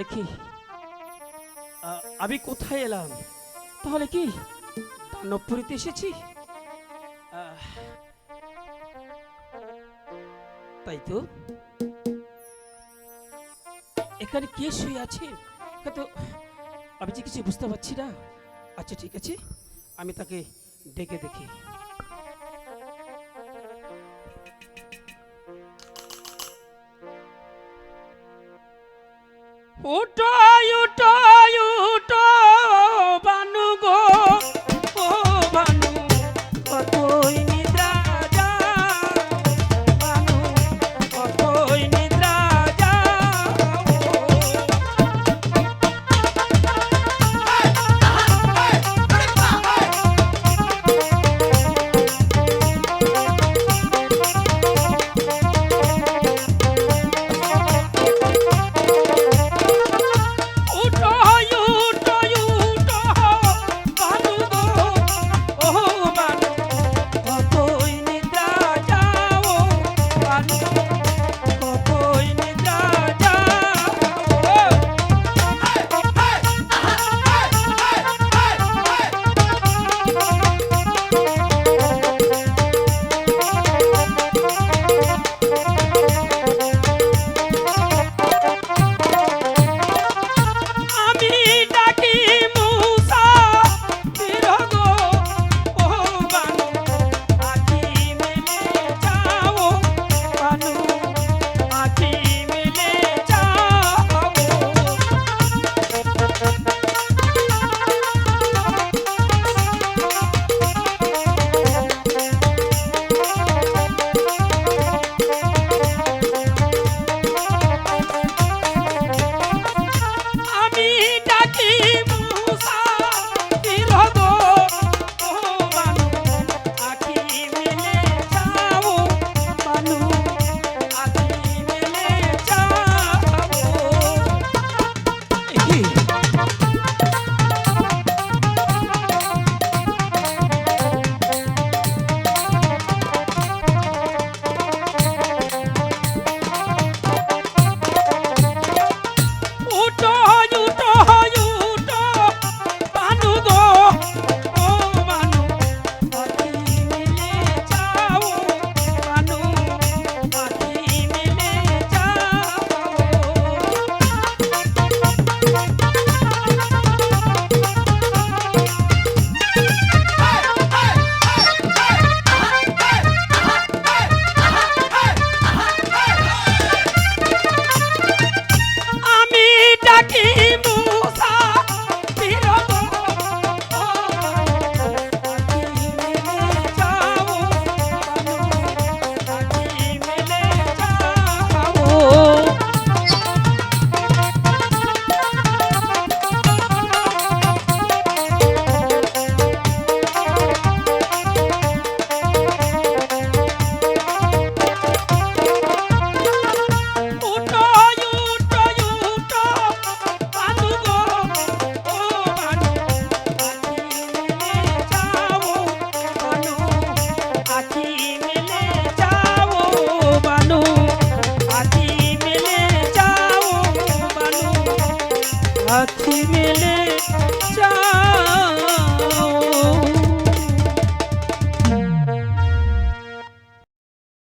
দেখি আমি কোথায় এলাম? তাহলে কি? দানবপুরীতে এসেছি? তাই তো। এখানে কে শুয়ে আছে? তো আমি যে কিছু বুঝতে পারছি না। আচ্ছা ঠিক আছে। আমি তাকে ডেকে দেখি। উঠো উঠো রাখিব গেলে চা